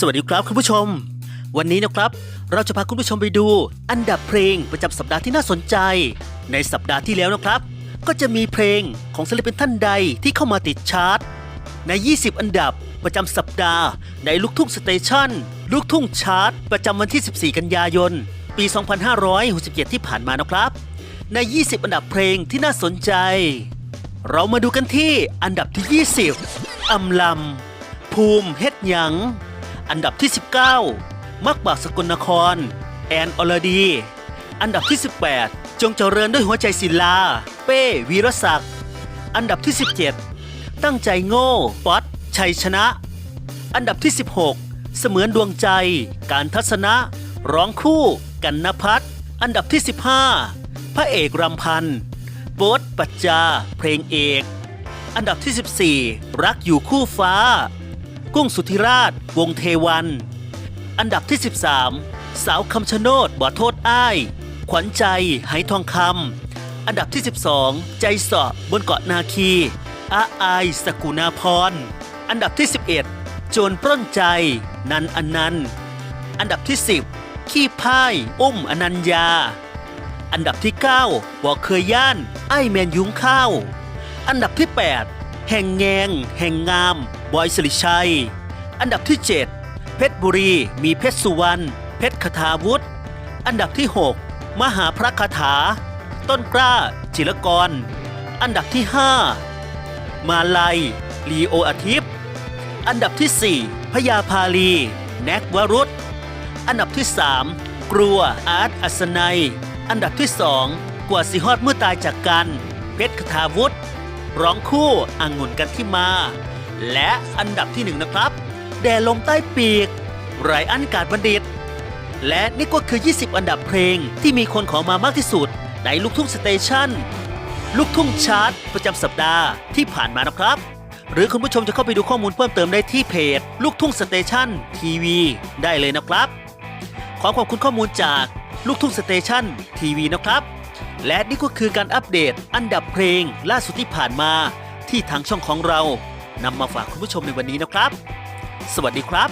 สวัสดีครับคุณผู้ชม วันนี้นะครับ เราจะพาคุณผู้ชมไปดู อันดับเพลงประจำสัปดาห์ที่น่าสนใจ ในสัปดาห์ที่แล้วนะครับ ก็จะมีเพลงของศิลปินท่านใดที่เข้ามาติดชาร์ตใน 20 อันดับประจำสัปดาห์ ในลูกทุ่งสเตชันลูกทุ่งชาร์ตประจำวันที่ 14 กันยายน ปี 2567 ที่ผ่านมานะครับ ใน 20 อันดับเพลงที่น่าสนใจ เรามาดูกันที่อันดับที่ 20อำลำภูมิเฮ็ดหยัง อันดับที่ 19 มักบากสกลนคร แอนอลดี อันดับที่ 18 จงเจริญด้วยหัวใจศิลา เป้วีรศักดิ์ อันดับที่ 17 ตั้งใจโง่ป๊อตชัยชนะ อันดับที่ 16 เสมือนดวงใจ การทัศนะ ร้องคู่ กันนพัฒน์อันดับที่ 15 พระเอกรำพันธ์โบ๊ทปัจจา เพลงเอก อันดับที่ 14 รักอยู่คู่ฟ้า กุ้งสุธิราช วงเทวัน อันดับที่ 13 สาวคำชะโนดบ่โทษอ้าย ขวัญใจไหทองคำอันดับที่ 12 ใจสาะบนเกาะนาคีอาอาย สกุณาพร อันดับที่ 11 โจรปล้นใจ นันอนันต์ อันดับที่ 10 ขี้พ่ายอุ้มอนัญญา อันดับที่ 9บอเคยย่าน ไอ้แมนยุ้งข้าว อันดับที่ 8 แห่งแงง แห่งงาม บอยสิริชัย อันดับที่ 7 เพชรบุรีมีเพชรสุวรรณเพชรคทาวุฒิอันดับที่ 6 มหาพระคาถา ต้นกล้า จิรกร อันดับที่ 5 มาลัย ลีโออาทิตย์ อันดับที่ 4 พยาพาลี แน็กวรุษ อันดับที่ 3 กลัวอาร์ตอัศนัย อันดับที่ 2 กว่าสิฮอดเมื่อตายจากกัน เพชรคทาวุฒิ ร้องคู่อังุ่นกันที่มา และอันดับที่หนึ่งนะครับ แด่ลมใต้ปีก ไรอันกาดบัณฑิต และนี่ก็คือ 20 อันดับเพลงที่มีคนขอมามากที่สุด ในลูกทุ่งสเตชันลูกทุ่งชาร์ตประจำสัปดาห์ที่ผ่านมานะครับ หรือคุณผู้ชมจะเข้าไปดูข้อมูลเพิ่มเติมได้ที่เพจ ลูกทุ่งสเตชันทีวีได้เลยนะครับ ขอขอบคุณข้อมูลจากลูกทุ่งสเตชันทีวีนะครับ และนี่ก็คือการอัปเดตอันดับเพลงล่าสุดที่ผ่านมาที่ทางช่องของเรานำมาฝากคุณผู้ชมในวันนี้นะครับ สวัสดีครับ